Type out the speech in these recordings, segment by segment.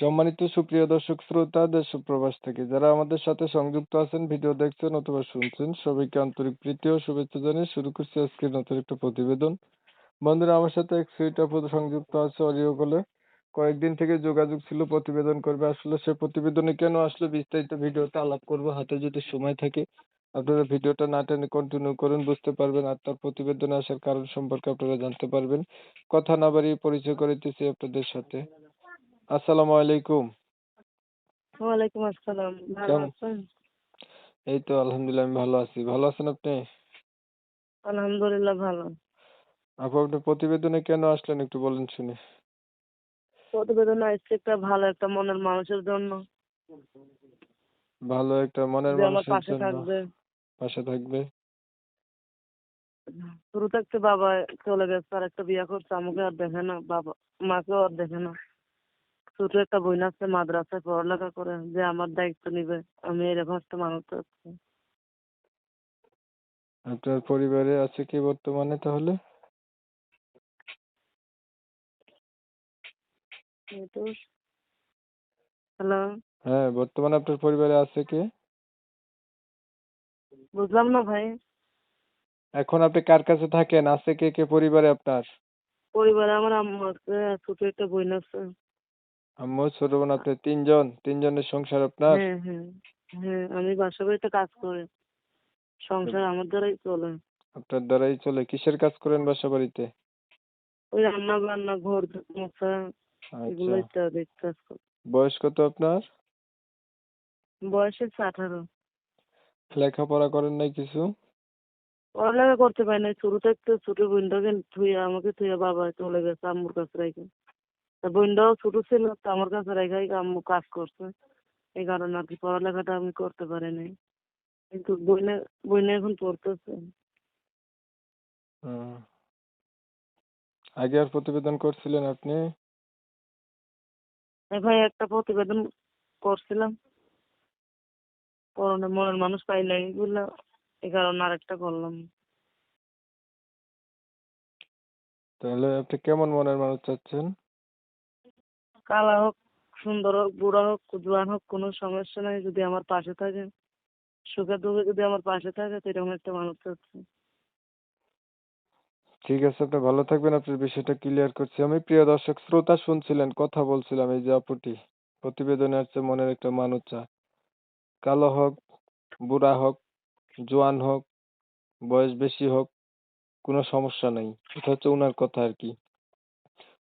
সম্মানিত সুপ্রিয় দর্শক শ্রোতা, দেশ প্রবাস থেকে যারা আমাদের সাথে সংযুক্ত আছেন, ভিডিও দেখছেন অথবা শুনছেন, সবাইকে আন্তরিক প্রীতি ও শুভেচ্ছা জানিয়ে শুরু করছি আজকের নতুন একটা প্রতিবেদন। বন্ধুরা, আমার সাথে এক সুইট সংযুক্ত আছে অডিও কলে। কয়েকদিন থেকে যোগাযোগ ছিল, প্রতিবেদন করবে। আসলে সে প্রতিবেদনে কেন আসলে, বিস্তারিত ভিডিওতে আলাপ করব। হাতে যদি সময় থাকে, আপনারা ভিডিওটা না টেনে কন্টিনিউ করুন, বুঝতে পারবেন। আর তার প্রতিবেদনে আসার কারণ সম্পর্কে আপনারা জানতে পারবেন। কথা না বাড়িয়ে পরিচয় করে দিচ্ছি আপনাদের সাথে। আসসালামু আলাইকুম। ওয়ালাইকুম আসসালাম ভালো কেমন? আছেন? এই তো আলহামদুলিল্লাহ আমি ভালো আছি। ভালো আছেন আপনি? আলহামদুলিল্লাহ ভালো। আপু আপনি প্রতিবেদনে কেন আসলেন একটু বলেন শুনি। প্রতিবেদন আসছে একটা ভালো একটা মনের মানুষের জন্য। ভালো একটা মনের যে আমার মানুষের পাশে জন্য। থাকবে। পাশে থাকবে। শুরু থাকতে বাবা চলে গেছে আর একটা বিয়ে করছে। আমাকে আর দেখে না বাবা মাকেও আর দেখে না। ছোট একটা বোন আছে মাদ্রাসায় পড়ালেখা করে যে আমার দায়িত্ব নিবে। আমি এরকম একটা মানুষ আপনার পরিবারে আছে কি বর্তমানে তাহলে? হ্যালো? হ্যাঁ বর্তমানে আপনার পরিবারে আছে কে? বুঝলাম না ভাই। এখন আপনি কার কাছে থাকেন? আছে কে কে পরিবারে আপনার? পরিবারে আমার আম্মু আছে ছোট একটা বোন আছে। আম্মু ছোট বোন আপনি তিনজন তিনজনের সংসার আপনার? হ্যাঁ হ্যাঁ হ্যাঁ আমি বাসা বাড়িতে কাজ করি। সংসার আমার দ্বারাই চলে। আপনার দ্বারাই চলে। কিসের কাজ করেন বাসা বাড়িতে? ওই রান্না বান্না ঘর মোছা এগুলো আচ্ছা। ইত্যাদি কাজ করি। বয়স কত আপনার? বয়স হচ্ছে আঠারো। লেখাপড়া করেন নাই কিছু? পড়ালেখা করতে পারি না শুরুতে একটু ছোট বোনটাকে থুয়ে আমাকে থুয়ে বাবা চলে গেছে আম্মুর কাছে রেখে তা বোনটাও ছোট ছিল তো আমার কাছে রেখে আম্মু কাজ করছে। এই কারণে আর কি পড়ালেখাটা আমি করতে পারি নাই। কিন্তু বইনে বইনে এখন পড়তেছে। আগে আর প্রতিবেদন করছিলেন আপনি? এখন একটা প্রতিবেদন করছিলাম। পরনে মনের মানুষ পাই নাই বললাম এই কারণে আরেকটা করলাম। তাহলে আপনি কেমন মনের মানুষ চাচ্ছেন? কালা হোক, সুন্দর হোক, বুড়া হোক জোয়ান হোক, কোনো সমস্যা নাই, যদি আমার পাশে থাকে সুখে দুঃখে যদি আমার পাশে থাকে সেরকম একটা মানুষ চাচ্ছি ঠিক আছে, আপনি ভালো থাকবেন, আপনার বিষয়টা ক্লিয়ার করছি। আমি প্রিয় দর্শক, শ্রোতা শুনছিলেন, কথা বলছিলাম, এই যে আপুটি, প্রতিবেদনে আসছে মনের একটা মানুষ চা কালো হোক, বুড়া হোক, জোয়ান হোক, বয়স বেশি হোক, কোনো সমস্যা নাই। এটা হচ্ছে ওনার কথা আর কি।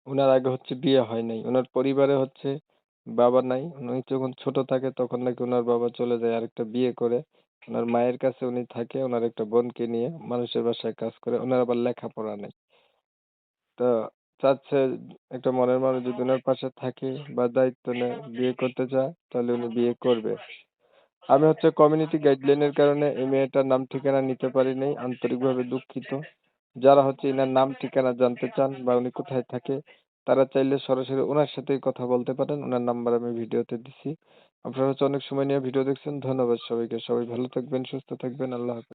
ওনার আগে হচ্ছে বিয়ে হয় নাই। ওনার পরিবারে হচ্ছে বাবা নাই। উনি যখন ছোট থাকে তখন নাকি ওনার বাবা চলে যায় আরেকটা বিয়ে করে। ওনার মায়ের কাছে উনি থাকে ওনার একটা বোনকে নিয়ে মানুষের বাসায় কাজ করে। ওনার আবার লেখাপড়া নেই। তো চাচ্ছে একটা মনের মানুষ যদি ওনার পাশে থাকে বা দায়িত্ব নেয়, বিয়ে করতে চায়, তাহলে উনি বিয়ে করবে। আমি হচ্ছে কমিউনিটি গাইডলাইনের কারণে এই মেয়েটার নাম ঠিকানা নিতে পারিনি আন্তরিকভাবে দুঃখিত। যারা হচ্ছে এনার নাম, ঠিকানা জানতে চান বা উনি কোথায় থাকে, তারা চাইলে সরাসরি ওনার সাথেই কথা বলতে পারেন। ওনার নাম্বার আমি ভিডিওতে দিছি। আপনারা হচ্ছে অনেক সময় নিয়ে ভিডিও দেখছেন। ধন্যবাদ সবাইকে। সবাই ভালো থাকবেন, সুস্থ থাকবেন। আল্লাহ হাফেজ।